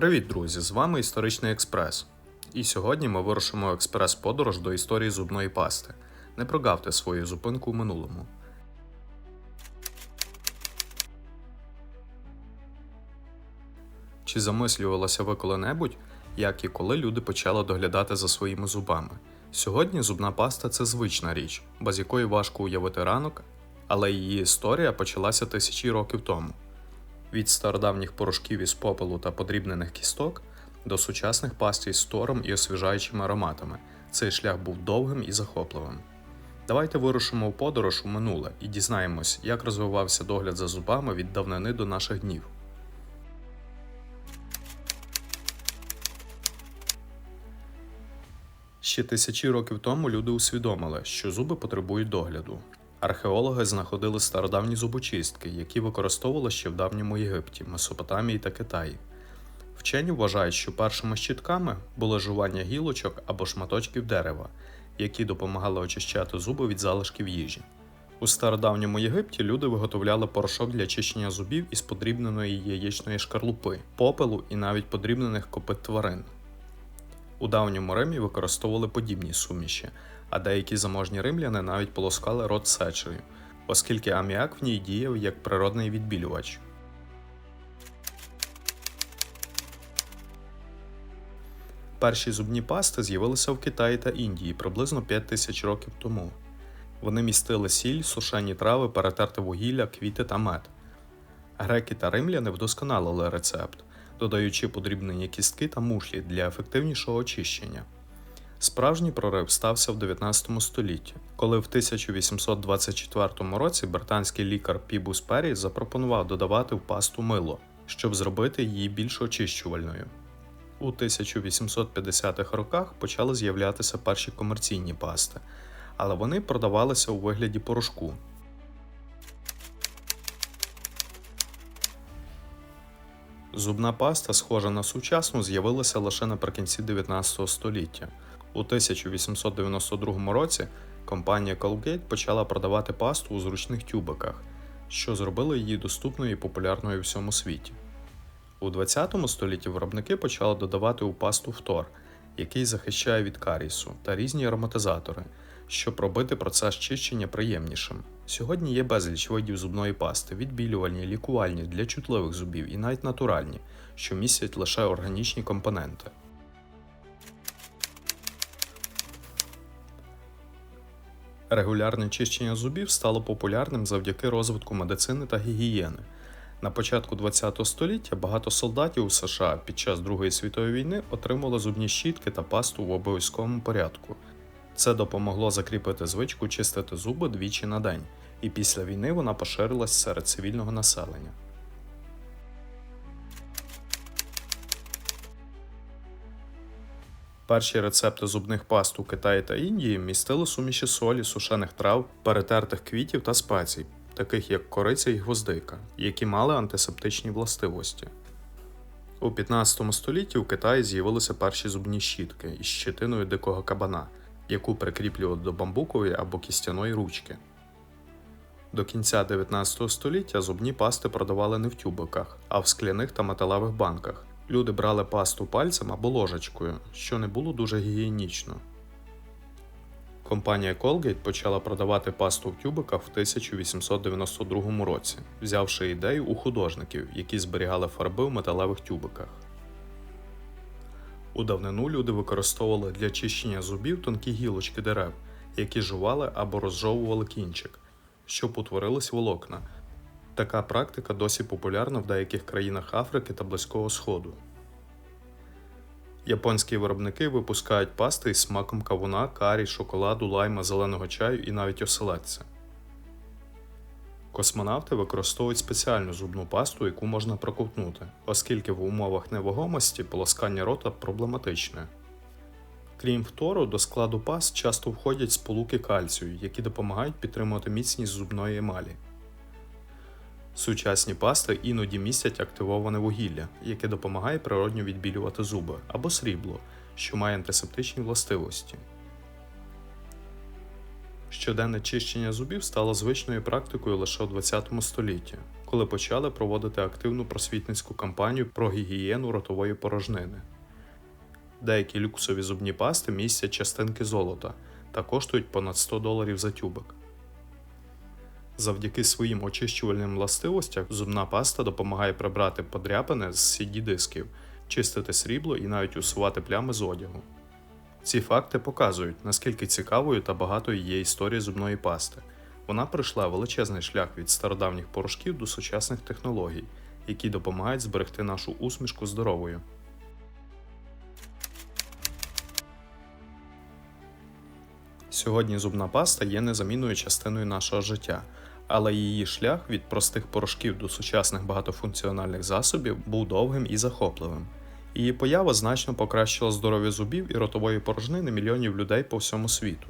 Привіт, друзі! З вами Історичний Експрес. І сьогодні ми вирушимо експрес-подорож до історії зубної пасти. Не прогавте свою зупинку у минулому. Чи замислювалося ви коли-небудь, як і коли люди почали доглядати за своїми зубами? Сьогодні зубна паста це звична річ, без якої важко уявити ранок, але її історія почалася тисячі років тому. Від стародавніх порошків із попелу та подрібнених кісток до сучасних паст із тором і освіжаючими ароматами. Цей шлях був довгим і захопливим. Давайте вирушимо в подорож у минуле і дізнаємось, як розвивався догляд за зубами від давнини до наших днів. Ще тисячі років тому люди усвідомили, що зуби потребують догляду. Археологи знаходили стародавні зубочистки, які використовували ще в давньому Єгипті, Месопотамії та Китаї. Вчені вважають, що першими щітками були жування гілочок або шматочків дерева, які допомагали очищати зуби від залишків їжі. У стародавньому Єгипті люди виготовляли порошок для чищення зубів із подрібненої яєчної шкарлупи, попелу і навіть подрібнених копит тварин. У давньому Римі використовували подібні суміші, а деякі заможні римляни навіть полоскали рот сечею, оскільки аміак в ній діяв як природний відбілювач. Перші зубні пасти з'явилися в Китаї та Індії приблизно 5 тисяч років тому. Вони містили сіль, сушені трави, перетерте вугілля, квіти та мед. Греки та римляни вдосконалили рецепт, додаючи подрібнені кістки та мушлі для ефективнішого очищення. Справжній прорив стався в 19 столітті, коли в 1824 році британський лікар Пібус Перрі запропонував додавати в пасту мило, щоб зробити її більш очищувальною. У 1850-х роках почали з'являтися перші комерційні пасти, але вони продавалися у вигляді порошку. Зубна паста, схожа на сучасну, з'явилася лише наприкінці 19 століття. У 1892 році компанія Colgate почала продавати пасту у зручних тюбиках, що зробило її доступною і популярною у всьому світі. У 20 столітті виробники почали додавати у пасту фтор, який захищає від карісу, та різні ароматизатори, щоб робити процес чищення приємнішим. Сьогодні є безліч видів зубної пасти, відбілювальні, лікувальні для чутливих зубів і навіть натуральні, що містять лише органічні компоненти. Регулярне чищення зубів стало популярним завдяки розвитку медицини та гігієни. На початку ХХ століття багато солдатів у США під час Другої світової війни отримали зубні щітки та пасту в обов'язковому порядку. Це допомогло закріпити звичку чистити зуби двічі на день, і після війни вона поширилась серед цивільного населення. Перші рецепти зубних паст у Китаї та Індії містили суміші солі, сушених трав, перетертих квітів та спецій, таких як кориця і гвоздика, які мали антисептичні властивості. У 15 столітті у Китаї з'явилися перші зубні щітки із щетиною дикого кабана, яку прикріплювали до бамбукової або кістяної ручки. До кінця 19 століття зубні пасти продавали не в тюбиках, а в скляних та металевих банках. Люди брали пасту пальцем або ложечкою, що не було дуже гігієнічно. Компанія Colgate почала продавати пасту в тюбиках в 1892 році, взявши ідею у художників, які зберігали фарби в металевих тюбиках. У давнину люди використовували для чищення зубів тонкі гілочки дерев, які жували або розжовували кінчик, щоб утворились волокна. Така практика досі популярна в деяких країнах Африки та Близького Сходу. Японські виробники випускають пасти із смаком кавуна, карі, шоколаду, лайма, зеленого чаю і навіть оселедця. Космонавти використовують спеціальну зубну пасту, яку можна проковтнути, оскільки в умовах невагомості полоскання рота проблематичне. Крім фтору, до складу паст часто входять сполуки кальцію, які допомагають підтримувати міцність зубної емалі. Сучасні пасти іноді містять активоване вугілля, яке допомагає природньо відбілювати зуби, або срібло, що має антисептичні властивості. Щоденне чищення зубів стало звичною практикою лише у 20 столітті, коли почали проводити активну просвітницьку кампанію про гігієну ротової порожнини. Деякі люксові зубні пасти містять частинки золота та коштують понад 100 доларів за тюбик. Завдяки своїм очищувальним властивостям зубна паста допомагає прибрати подряпини з cd дисків, чистити срібло і навіть усувати плями з одягу. Ці факти показують, наскільки цікавою та багатою є історія зубної пасти. Вона пройшла величезний шлях від стародавніх порошків до сучасних технологій, які допомагають зберегти нашу усмішку здоровою. Сьогодні зубна паста є незамінною частиною нашого життя, але її шлях від простих порошків до сучасних багатофункціональних засобів був довгим і захопливим. Її поява значно покращила здоров'я зубів і ротової порожнини мільйонів людей по всьому світу.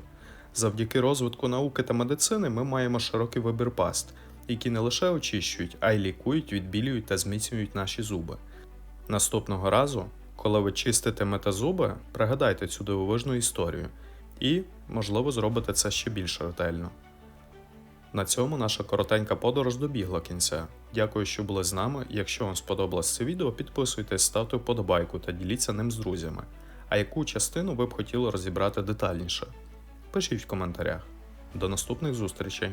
Завдяки розвитку науки та медицини ми маємо широкий вибір паст, які не лише очищують, а й лікують, відбілюють та зміцнюють наші зуби. Наступного разу, коли ви чиститимете зуби, пригадайте цю дивовижну історію і, можливо, зробите це ще більш ретельно. На цьому наша коротенька подорож добігла кінця. Дякую, що були з нами. Якщо вам сподобалось це відео, підписуйтесь, ставте вподобайку та діліться ним з друзями. А яку частину ви б хотіли розібрати детальніше? Пишіть в коментарях. До наступних зустрічей!